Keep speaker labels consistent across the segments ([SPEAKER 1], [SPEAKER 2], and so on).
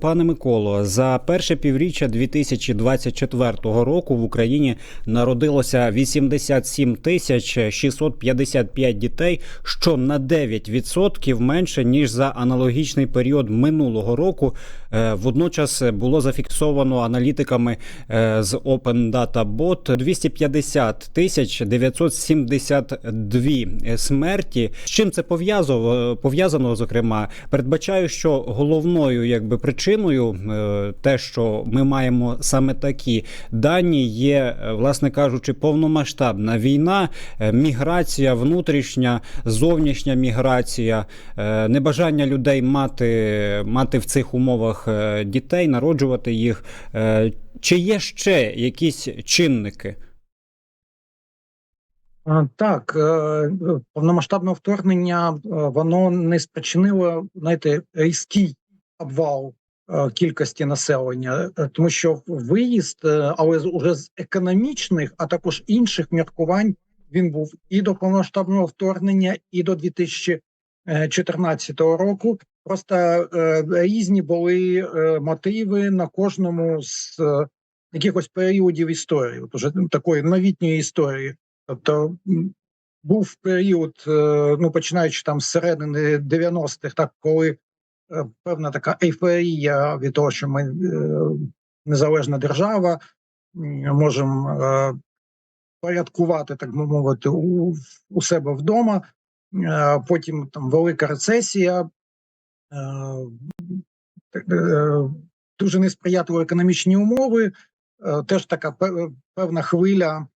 [SPEAKER 1] Пане Миколо, за перше півріччя 2024 року в Україні народилося 87 тисяч 655 дітей, що на 9% менше ніж за аналогічний період минулого року. Е, Водночас було зафіксовано аналітиками е, з Open Data Bot 250 тисяч 972 смерті. З чим це пов'язано? Зокрема, передбачаю, що головною якби причиною е, те, що ми маємо саме такі дані, є, е, власне кажучи, повномасштабна війна, е, міграція, внутрішня, зовнішня міграція, е, небажання людей мати, мати в цих умовах е, дітей, народжувати їх. Е, Чи є ще якісь чинники?
[SPEAKER 2] Так, е, повномасштабне вторгнення е, воно не спричинило знаєте, різкий обвал е, кількості населення, е, тому що виїзд, е, але уже з економічних, а також інших міркувань, він був і до повномасштабного вторгнення, і до 2014 року. Просто е, різні були е, мотиви на кожному з е, якихось періодів історії, от уже такої новітньої історії. Тобто був період, ну починаючи там з середини 90-х, так коли певна така ейфорія від того, що ми незалежна держава, можемо порядкувати, так би мовити, у, у себе вдома. Потім там велика рецесія, дуже несприятливі економічні умови, е, теж така певна хвиля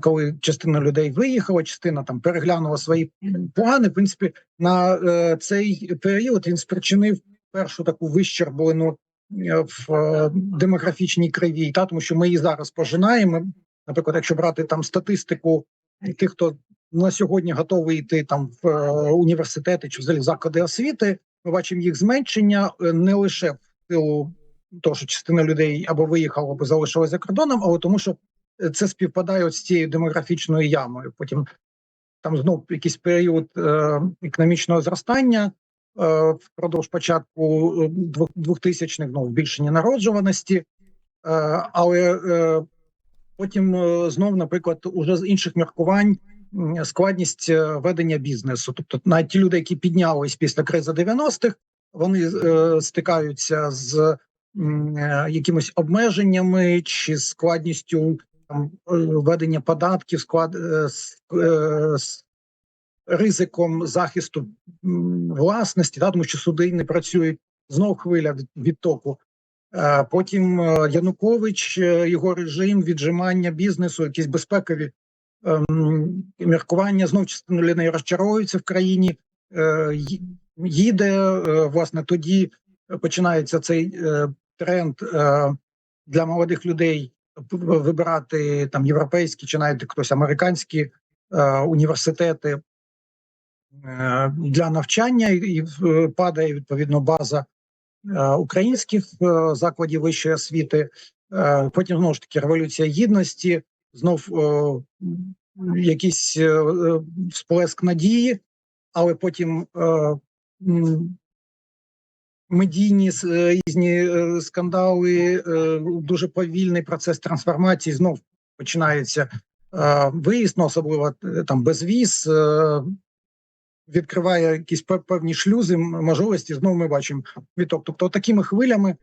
[SPEAKER 2] коли частина людей виїхала, частина там переглянула свої плани. В принципі, на е, цей період він спричинив першу таку вищерблену е, в е, демографічній криві, та тому що ми її зараз пожинаємо. Наприклад, якщо брати там статистику тих, хто на сьогодні готовий йти там в е, університети чи взагалі заклади освіти, ми бачимо їх зменшення е, не лише в силу того, що частина людей або виїхала, або залишилася за кордоном, але тому, що це співпадає от з цією демографічною ямою. Потім там знов якийсь період е, економічного зростання е, впродовж початку е, двох- 2000-х, ну, збільшення народжуваності, е, але е, потім е, знов, наприклад, уже з інших міркувань складність е, ведення бізнесу. Тобто, навіть ті люди, які піднялись після кризи 90-х, вони е, стикаються з е, якимись обмеженнями чи складністю там введення податків, склад з, з ризиком захисту власності, да, тому що суди не працюють. Знов хвиля від- відтоку. Потім Янукович, його режим, віджимання бізнесу, якісь безпекові міркування. Знов частина людей розчаровується в країні. е, Їде е, власне тоді починається цей е, тренд для молодих людей вибирати там європейські чи навіть хтось американські університети для навчання, і, падає відповідно база українських закладів вищої освіти. Потім знову ж таки революція гідності, знов е, якийсь е, е, всплеск надії, але потім е, медійні різні скандали, е, дуже повільний процес трансформації. Знов починається е, виїзд, ну, особливо там безвіз. е, Відкриває якісь певні шлюзи, можливості. Знову ми бачимо відток. Тобто, такими хвилями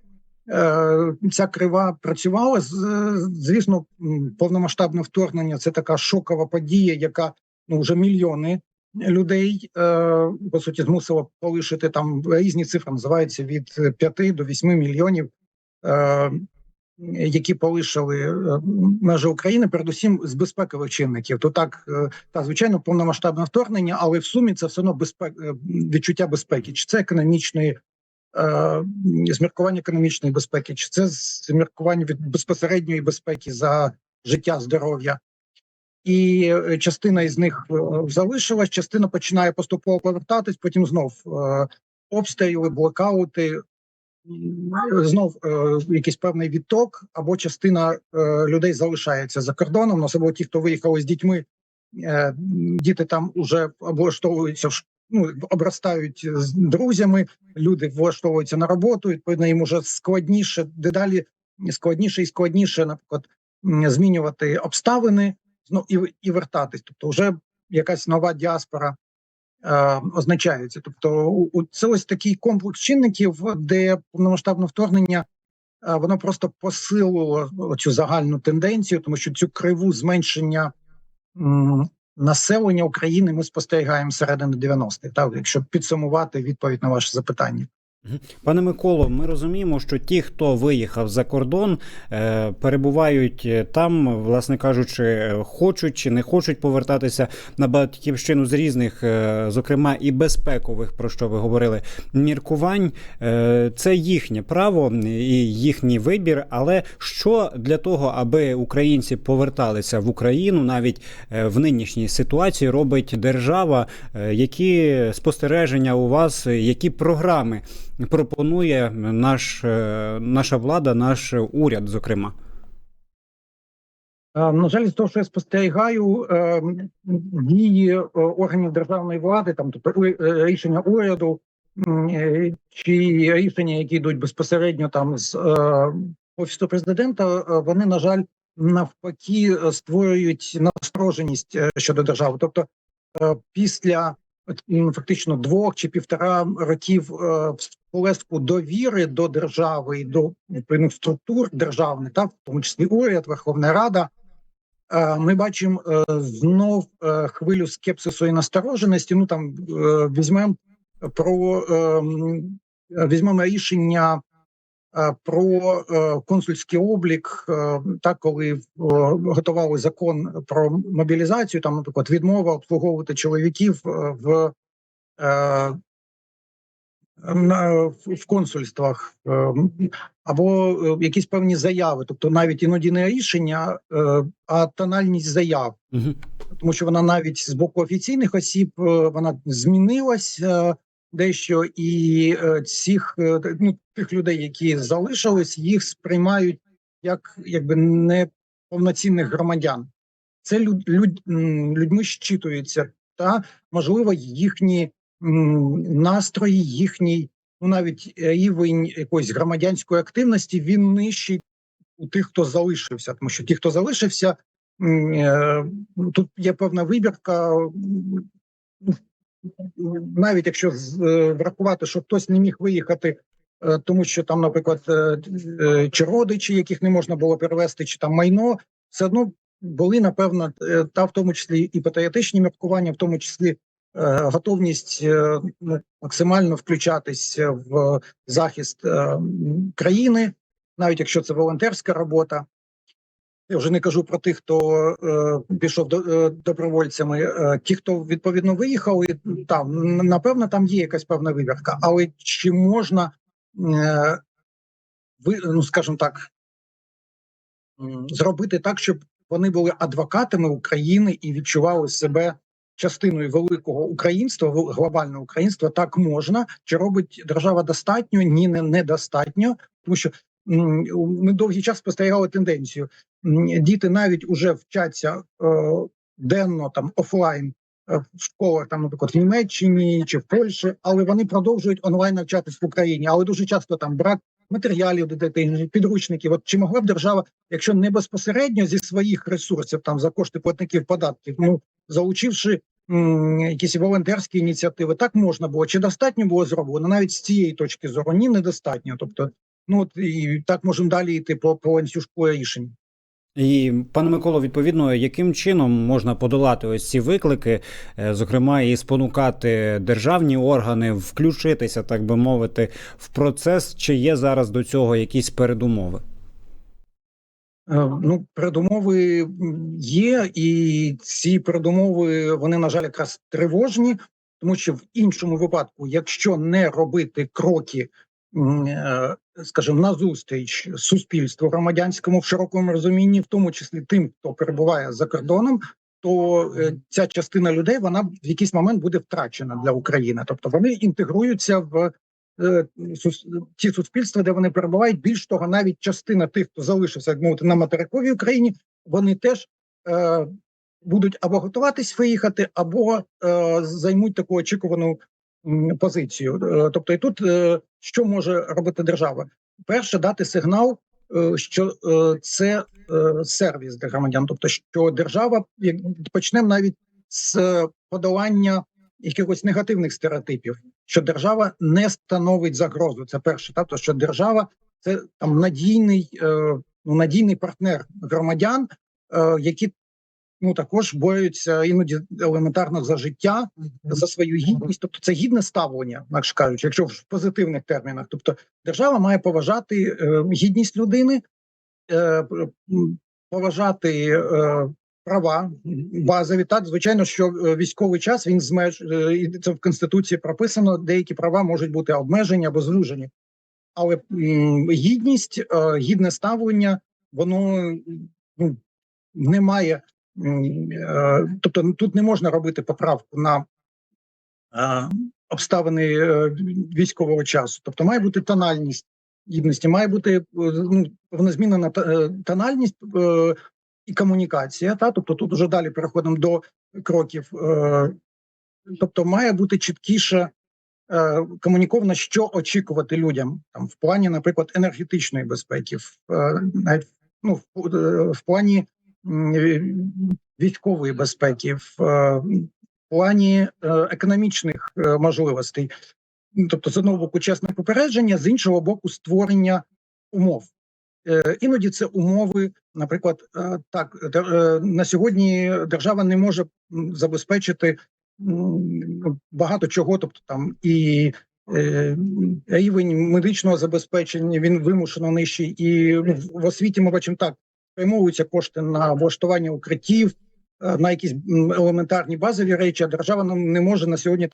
[SPEAKER 2] ця крива працювала. Звісно, повномасштабне вторгнення це така шокова подія, яка ну вже мільйони людей е, по суті змусила полишити там різні цифри, називаються від 5 до 8 мільйонів. Е, які полишили е, межі України, передусім з безпекових чинників, то так е, та звичайно повномасштабне вторгнення, але в сумі це все одно безпек е, відчуття безпеки, чи це економічної е, зміркування економічної безпеки, чи це зміркування від безпосередньої безпеки за життя, здоров'я. І е, частина із них е, залишилась, частина починає поступово повертатись, потім знов обстріли, блокаути, знов якийсь певний відток, або частина людей залишається за кордоном, особливо ті, хто виїхали з дітьми, діти там уже облаштовуються ну обростають з друзями, люди влаштовуються на роботу. Відповідно, їм уже складніше, дедалі складніше і складніше, наприклад, змінювати обставини ну, і, і вертатись. Тобто, вже якась нова діаспора е, означається. Тобто, у, у- це ось такий комплекс чинників, де повномасштабне вторгнення е, воно просто посилило цю загальну тенденцію, тому що цю криву зменшення населення України ми спостерігаємо середини 90-х. Так, якщо підсумувати відповідь на ваше запитання.
[SPEAKER 1] Пане Миколо, ми розуміємо, що ті, хто виїхав за кордон, е, перебувають е, там, власне кажучи, е, хочуть чи не хочуть повертатися на батьківщину з різних, зокрема і безпекових, про що ви говорили, міркувань. Це їхнє право і їхній вибір. Але що для того, аби українці поверталися в Україну, навіть в нинішній ситуації, робить держава? Які спостереження у вас, які програми? Пропонує наш, е, наша влада, наш уряд, зокрема.
[SPEAKER 2] Е, На жаль, з того, що я спостерігаю, е, дії органів державної влади, там тобто рішення уряду чи рішення, які йдуть безпосередньо там з офісу президента, вони на жаль навпаки створюють настороженість щодо держави. Тобто, після фактично двох чи півтора років сполеску сплеску довіри до держави і до відповідних структур державних, так в тому числі уряд, Верховна Рада. Е, Ми бачимо е, знов е, хвилю скепсису і настороженості. Ну там е, візьмемо про е, м, е, візьмемо рішення е, про е, консульський облік. е, Так, коли е, готували закон про мобілізацію, там, наприклад, відмова обслуговувати чоловіків е, в е, в консульствах е, або е, якісь певні заяви, тобто навіть іноді не рішення, е, а тональність заяв,
[SPEAKER 1] Угу.
[SPEAKER 2] тому що вона навіть з боку офіційних осіб е, вона змінилась е, дещо, і е, цих е, ну, тих людей, які залишились, їх сприймають як якби неповноцінних громадян. Це люд, люд, людьми щитується, та можливо їхні настрої, їхній ну навіть рівень якоїсь громадянської активності він нижчий у тих, хто залишився, тому що ті, хто залишився, е, тут є певна вибірка. Навіть якщо е, врахувати, що хтось не міг виїхати, е, тому що там, наприклад, е, чи родичі, яких не можна було перевезти, чи там майно, все одно були напевно, та в тому числі і патріотичні міркування, в тому числі готовність максимально включатись в захист країни, навіть якщо це волонтерська робота. Я вже не кажу про тих, хто е, пішов до, е, добровольцями. Е, ті, хто відповідно виїхали, там напевно там є якась певна вибірка. Але чи можна е, ви, ну скажімо так, зробити так, щоб вони були адвокатами України і відчували себе частиною великого українства, глобального українства? Так можна. Чи робить держава достатньо? Ні, не недостатньо, тому що ми довгий час спостерігали тенденцію. Діти навіть уже вчаться е, денно там офлайн е, в школах, там, наприклад, в Німеччині чи в Польщі, але вони продовжують онлайн навчатись в Україні. Але дуже часто там брак матеріалів до дитини, підручників. От чи могла б держава, якщо не безпосередньо зі своїх ресурсів, там за кошти платників податків, ну залучивши якісь волонтерські ініціативи, так можна було. Чи достатньо було зроблено? Навіть з цієї точки зору ні, недостатньо. Тобто, ну от і так можемо далі йти по, по ланцюжку рішень.
[SPEAKER 1] І пане Миколо, відповідно, яким чином можна подолати ось ці виклики, е, зокрема, і спонукати державні органи включитися, так би мовити, в процес, чи є зараз до цього якісь передумови?
[SPEAKER 2] Е, Ну, передумови є, і ці передумови вони, на жаль, якраз тривожні, тому що в іншому випадку, якщо не робити кроки, е, скажімо, назустріч суспільству громадянському в широкому розумінні, в тому числі тим, хто перебуває за кордоном, то е, ця частина людей вона в якийсь момент буде втрачена для України. Тобто вони інтегруються в е, ті суспільства, де вони перебувають. Більш того, навіть частина тих, хто залишився як мовити на материковій Україні, вони теж е, будуть або готуватись виїхати, або е, займуть таку очікувану позицію. Е, тобто, і тут е, що може робити держава? Перше, дати сигнал, е, що це сервіс для громадян, тобто, що держава почнемо навіть з подолання якихось негативних стереотипів, що держава не становить загрозу. Це перше, та то що держава це там надійний, ну, надійний партнер громадян, які ну також борються іноді елементарно за життя, за свою гідність. Тобто це гідне ставлення, інакше кажучи, якщо в позитивних термінах. Тобто держава має поважати е, гідність людини, е, поважати е, права базові. Так, звичайно, що е, військовий час він змеж е, це в конституції прописано. Деякі права можуть бути обмежені або звужені, але м, гідність, е, гідне ставлення, воно ну, не має. Е, Тобто тут не можна робити поправку на е, обставини е, військового часу. Тобто має бути тональність гідності, має бути ну, е, тональність і комунікація. Та? Тобто тут уже далі переходимо до кроків. Тобто має бути чіткіше комуніковано, що очікувати людям там в плані, наприклад, енергетичної безпеки, в навіть ну, в, плані військової безпеки, в е, плані е, економічних е, можливостей. Ну, Тобто, з одного боку, чесне попередження, з іншого боку, створення умов. Іноді це умови, наприклад, так на сьогодні держава не може забезпечити багато чого, тобто там і рівень медичного забезпечення він вимушено нижчий, і ну, в освіті ми бачимо так, спрямовуються кошти на влаштування укриттів, е, на якісь елементарні базові речі, а держава нам не може на сьогодні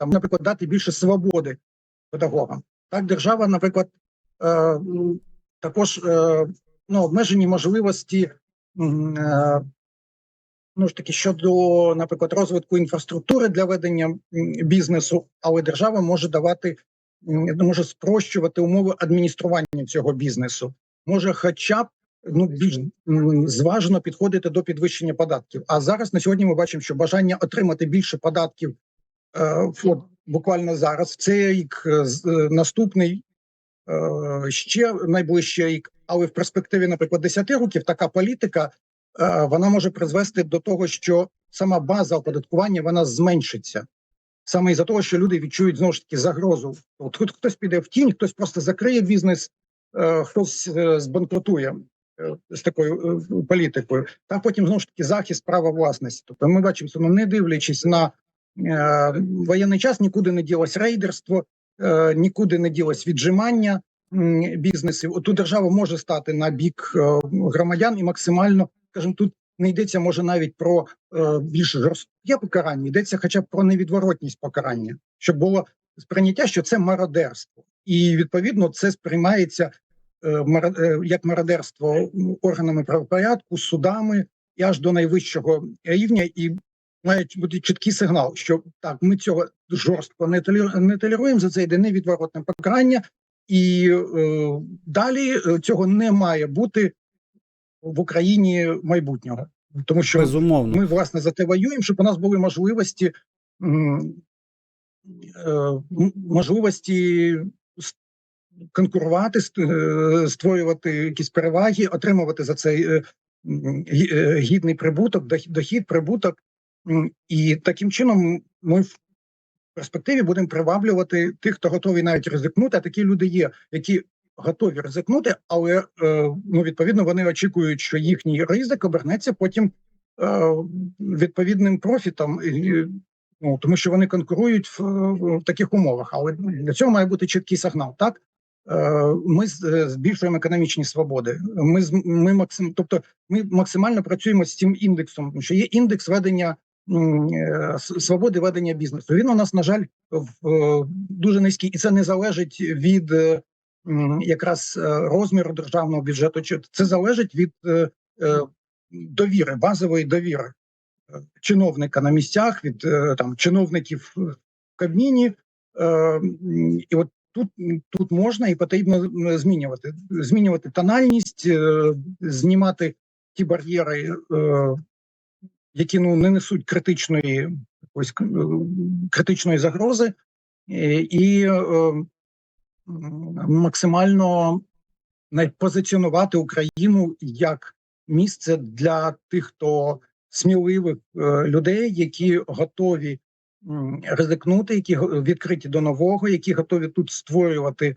[SPEAKER 2] там, наприклад, дати більше свободи педагогам. Так, держава, наприклад, е, також е, ну, обмежені можливості е, ну ж таки щодо, наприклад, розвитку інфраструктури для ведення бізнесу, але держава може давати, може спрощувати умови адміністрування цього бізнесу, може, хоча б ну більш м, зважено підходити до підвищення податків. А зараз на сьогодні ми бачимо, що бажання отримати більше податків е, от, буквально зараз, в цей рік е, е, наступний. е, Ще найближчий рік, але в перспективі, наприклад, 10 років така політика вона може призвести до того, що сама база оподаткування вона зменшиться. Саме із-за того, що люди відчують знову ж таки загрозу. От хтось піде в тінь, хтось просто закриє бізнес, хтось е, збанкрутує е, з такою е, політикою. Та потім знову ж таки захист права власності. Тобто ми бачимо, що ну, не дивлячись на е, воєнний час, нікуди не ділось рейдерство, е, нікуди не ділось віджимання бізнесів. Отут держава може стати на бік е, громадян і максимально, скажімо, тут не йдеться може навіть про е, більш жорстке покарання, йдеться хоча б про невідворотність покарання, щоб було сприйняття, що це мародерство, і відповідно це сприймається е, е, як мародерство органами правопорядку, судами і аж до найвищого рівня, і має бути чіткий сигнал, що так, ми цього жорстко не не толеруємо, за це йде невідворотне покарання, і е, далі е, цього не має бути в Україні майбутнього, тому що
[SPEAKER 1] Безумовно.
[SPEAKER 2] ми власне за те воюємо, щоб у нас були можливості можливості конкурувати, е, створювати якісь переваги, отримувати за це е, е, гідний прибуток, дохід- прибуток. І таким чином ми в перспективі будемо приваблювати тих, хто готовий навіть ризикнути. А такі люди є, які готові ризикнути, але ну відповідно вони очікують, що їхній ризик обернеться потім відповідним профітом. Ну тому що вони конкурують в, в таких умовах, але для цього має бути чіткий сигнал. Так ми з- е, збільшуємо економічні свободи. Ми ми максим, тобто ми максимально працюємо з цим індексом, що є індекс ведення е, свободи ведення бізнесу. Він у нас на жаль е, дуже низький, і це не залежить від е, якраз е, розміру державного бюджету. Це залежить від е, е, довіри, базової довіри е, чиновника на місцях, від е, там чиновників в Кабміні. Е, І от тут, тут можна і потрібно змінювати, змінювати тональність, е, знімати ті бар'єри, е, які ну не несуть критичної якоїсь е, критичної загрози, і максимально позиціонувати Україну як місце для тих, хто сміливих людей, які готові ризикнути, які відкриті до нового, які готові тут створювати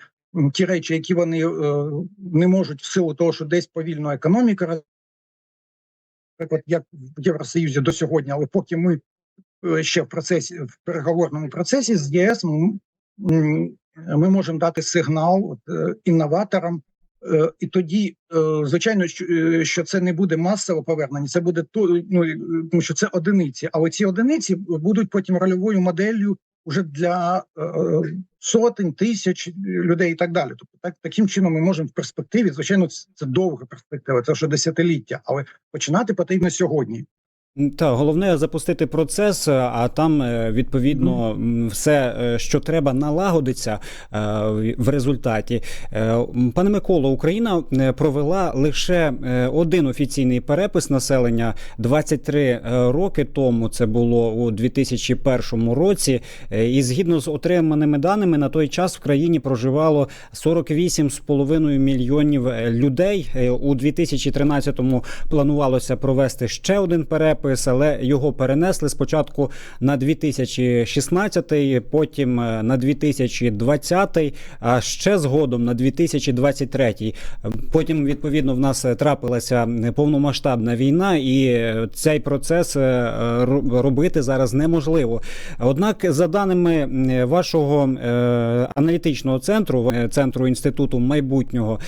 [SPEAKER 2] ті речі, які вони е, не можуть в силу того, що десь повільно економіка, наприклад, як в Євросоюзі до сьогодні, але поки ми е, ще в процесі в переговорному процесі з ЄС, ми можемо дати сигнал е, інноваторам. Е, І тоді, е, звичайно, що, е, це не буде масове повернення, це буде то, ну, тому що це одиниці. Але ці одиниці будуть потім рольовою моделлю вже для сотень тисяч людей і так далі. Тобто, так таким чином ми можемо в перспективі, звичайно, це довга перспектива, це вже десятиліття, але починати потрібно сьогодні.
[SPEAKER 1] Так, головне запустити процес, а там е, відповідно все, е, що треба, налагодиться е, в- результаті. Е, Пане Миколо, Україна е, провела лише е, один офіційний перепис населення 23 е, роки тому. Це було у 2001 році. Е, І згідно з отриманими даними, на той час в країні проживало 48,5 мільйонів е, людей. Е, У 2013-му планувалося провести ще один перепис, але його перенесли спочатку на 2016, потім е, на 2020, а ще згодом на 2023. Е, Потім, відповідно, в нас трапилася повномасштабна війна, і цей процес е, ро- робити зараз неможливо. Однак, за даними вашого е, аналітичного центру, центру інституту майбутнього,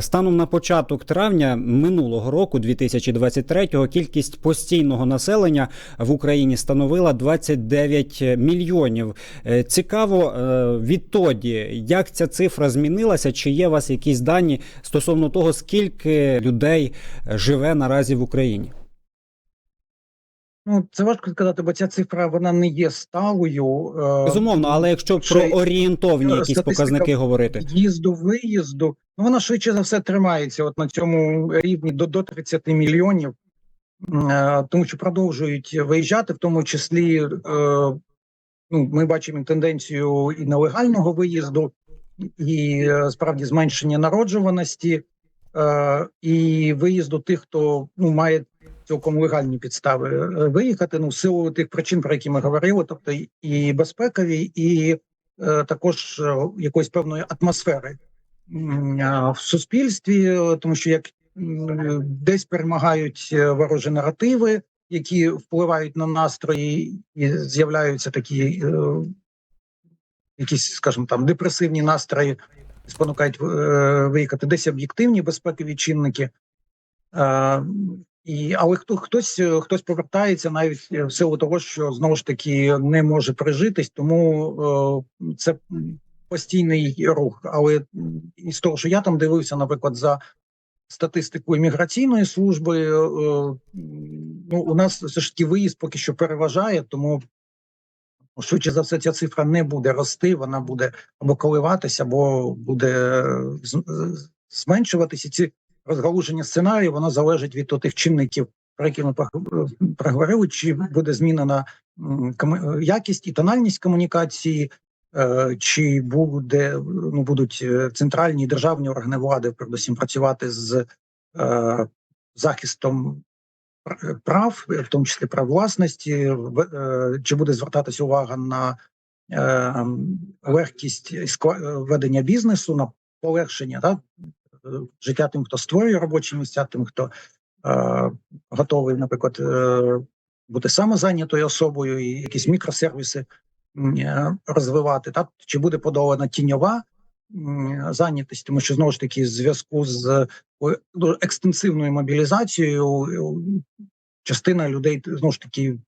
[SPEAKER 1] станом на початок травня минулого року, 2023-го, кількість постійного населення в Україні становила 29 мільйонів. Е, Цікаво е, відтоді, як ця цифра змінилася, чи є у вас якісь дані стосовно того, скільки людей е, живе наразі в Україні?
[SPEAKER 2] Ну це важко сказати, бо ця цифра вона не є сталою.
[SPEAKER 1] Безумовно, але якщо про орієнтовні якісь показники говорити.
[SPEAKER 2] В'їзду, виїзду, ну вона швидше за все тримається от на цьому рівні до, до 30 мільйонів, тому що продовжують виїжджати, в тому числі е, ну, ми бачимо тенденцію і нелегального виїзду, і е, справді зменшення народжуваності, е, і виїзду тих, хто ну, має цілком легальні підстави е, виїхати. Ну, в силу тих причин, про які ми говорили, тобто і- безпекові, і е, також е, якоїсь певної атмосфери в суспільстві, е, тому що як десь перемагають е, ворожі наративи, які впливають на настрої, і з'являються такі е, якісь, скажімо там, депресивні настрої, спонукають е, виїхати десь об'єктивні безпекові чинники. І, але хто хтось хтось повертається навіть в силу того, що знову ж таки не може прижитись, тому е, це постійний рух. Але із того, що я там дивився, наприклад, за статистику імміграційної служби, е, ну у нас все ж таки виїзд поки що переважає, тому швидше за все ця цифра не буде рости, вона буде або коливатися, або буде е, зменшуватися. Ці розгалуження сценарію воно залежить від тих чинників, про які ми проговорили, чи буде змінена якість і тональність комунікації, е, чи буде ну будуть е, центральні державні органи влади, передусім працювати з е, захистом прав, в тому числі прав власності, е, чи буде звертатися увага на е, легкість е, ведення бізнесу, на полегшення да, е, життя тим, хто створює робочі місця, тим, хто е, готовий, наприклад, е, бути самозайнятою особою і якісь мікросервіси е, розвивати, так? Чи буде подолана тіньова зайнятість, тому що знову ж таки в зв'язку з е, екстенсивною мобілізацією е, частина людей знову ж таки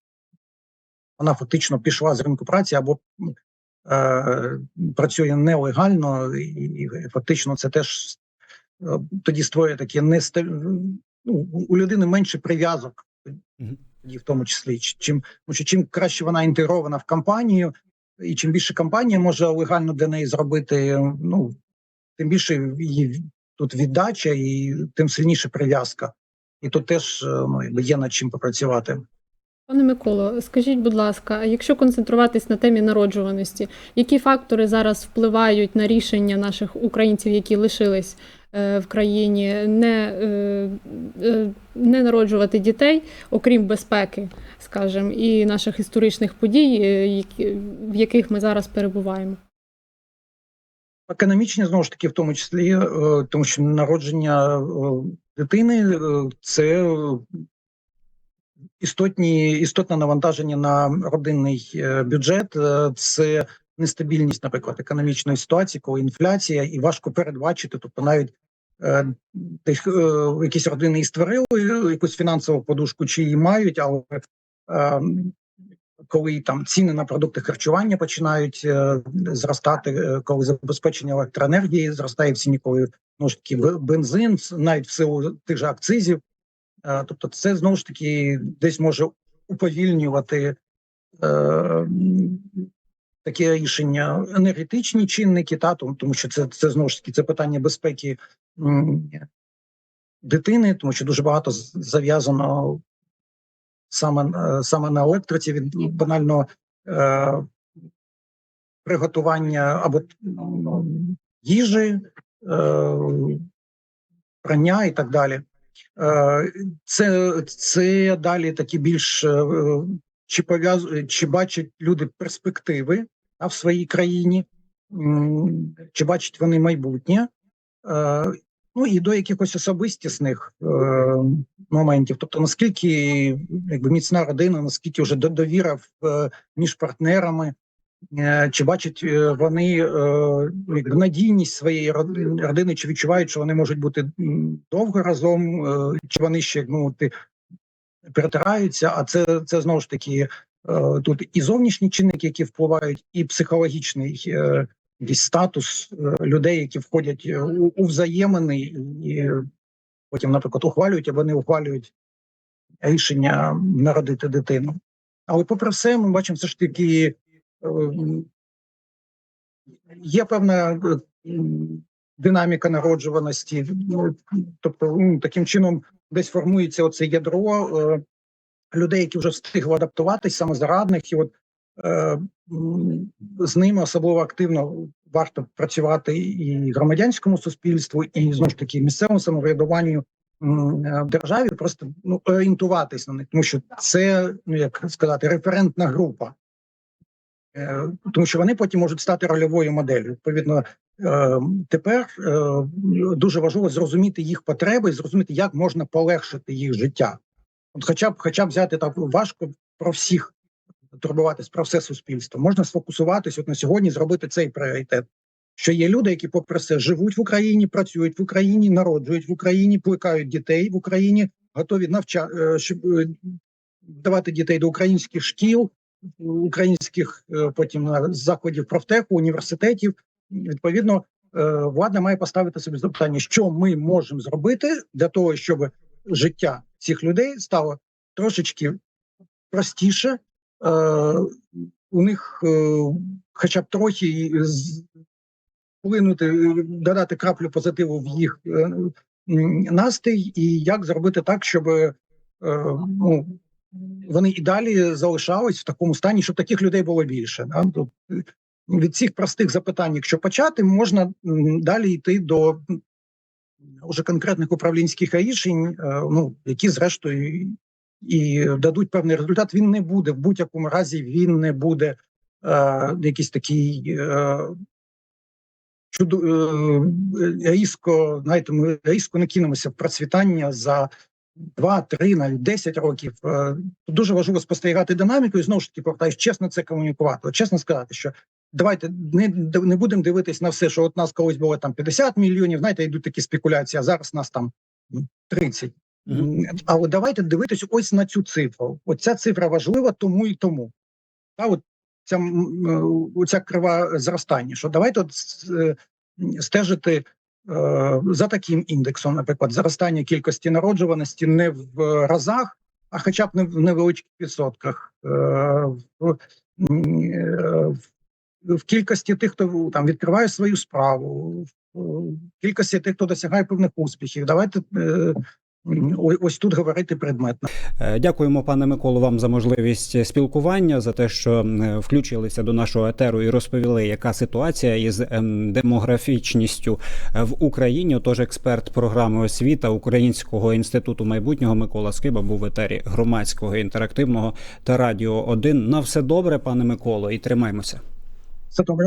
[SPEAKER 2] вона фактично пішла з ринку праці або е, працює нелегально, і, і фактично це теж е, тоді створює таке неста... ну, у людини менше прив'язок, Тоді в тому числі. Чим, тому що чим краще вона інтегрована в компанію, і чим більше компанія може легально для неї зробити, ну тим більше її тут віддача, і тим сильніше прив'язка. і тут теж е, ну, є над чим попрацювати.
[SPEAKER 3] Пане Миколо, скажіть, будь ласка, якщо концентруватись на темі народжуваності, які фактори зараз впливають на рішення наших українців, які лишились е, в країні, не, е, е, не народжувати дітей, окрім безпеки, скажімо, і наших історичних подій, в яких ми зараз перебуваємо?
[SPEAKER 2] Економічні знову ж таки, в тому числі, тому що народження дитини це істотні істотне навантаження на родинний е, бюджет. Е, Це нестабільність, наприклад, економічної ситуації, коли інфляція, і важко передбачити. Тобто, навіть десь, е, якісь родини і створили якусь фінансову подушку, чи її мають, але е, коли там ціни на продукти харчування починають е, зростати, коли забезпечення електроенергії зростає в ціні, коли ну ж таки бензин, навіть в силу тих же акцизів. Е, тобто, це знову ж таки десь може уповільнювати е, таке рішення енергетичні чинники, та тому, що це, це знову ж таки це питання безпеки дитини, тому що дуже багато зав'язано саме, е, саме на електриці від банально е, приготування або ну, їжі, е, прання і так далі. Е, Це, це далі такі більш е, чи пов'яз чи бачать люди перспективи а, в своїй країні, чи бачать вони майбутнє. Е, Ну і до якихось особистісних моментів. Тобто, наскільки якби міцна родина, наскільки вже до- довіра між партнерами, чи бачать е, вони е, надійність своєї родини, чи відчувають, що вони можуть бути довго разом, е, чи вони ще ну ти перетираються. А це, це знову ж таки е, тут і зовнішні чинники, які впливають, і психологічний е, статус е, людей, які входять е, у, у взаємини, і потім, наприклад, ухвалюють або не ухвалюють рішення народити дитину. Але попри все, ми бачимо все ж таки е, є певна е, динаміка народжуваності. Ну, тобто, ну, таким чином десь формується оце ядро е, людей, які вже встигли адаптуватись, самозарадних, і от е, з ними особливо активно варто працювати і громадянському суспільству, і знову ж таки місцевому самоврядуванню в державі, просто ну орієнтуватись на них, тому що це ну як сказати референтна група. Е, Тому що вони потім можуть стати рольовою моделлю. Відповідно, е, тепер е, дуже важливо зрозуміти їх потреби і зрозуміти, як можна полегшити їх життя. От, хоча б, хоча б взяти так важко про всіх турбуватись про все суспільство. Можна сфокусуватись от на сьогодні, зробити цей пріоритет. Що є люди, які, попри все, живуть в Україні, працюють в Україні, народжують в Україні, плекають дітей в Україні, готові навчати, щоб давати дітей до українських шкіл, українських е, потім закладів профтеху, університетів. Відповідно, е, влада має поставити собі запитання, що ми можемо зробити для того, щоб життя цих людей стало трошечки простіше. Е, у них, хоча б трохи вплинути, додати краплю позитиву в їх настрій, і як зробити так, щоб ну, вони і далі залишались в такому стані, щоб таких людей було більше. Да? Е, від цих простих запитань, якщо почати, можна далі йти до уже конкретних управлінських рішень, е, ну які зрештою і дадуть певний результат. Він не буде в будь-якому разі. Він не буде е, якийсь такий е, чуду е, різко, знаєте, ми різко не кинемося в процвітання за 2, 3, навіть 10 років. Е, дуже важливо спостерігати динаміку і знову ж таки повертаюсь, чесно це комунікувати. От чесно сказати, що давайте не, не будемо дивитись на все, що от нас колись було там 50 мільйонів. Знаєте, йдуть такі спекуляції, а зараз нас там ну, 30.
[SPEAKER 1] Мгм.
[SPEAKER 2] Але давайте дивитись ось на цю цифру. Оця цифра важлива тому і тому. Та от ця, е, оця крива зростання. Що давайте от е, стежити за таким індексом, наприклад, зростання кількості народжуваності не в разах, а хоча б не в невеличких відсотках. Е, е, в, кількості тих, хто там відкриває свою справу, в кількості тих, хто досягає певних успіхів. Давайте е, ось тут говорити предметно.
[SPEAKER 1] Е, Дякуємо, пане Миколу, вам за можливість спілкування, за те, що включилися до нашого етеру і розповіли, яка ситуація із ем, демографічністю е, в Україні. Отож, експерт програми освіта Українського інституту майбутнього Микола Скиба був в етері громадського інтерактивного та радіо 1. На все добре, пане Миколо, і тримаймося.
[SPEAKER 2] Все добре.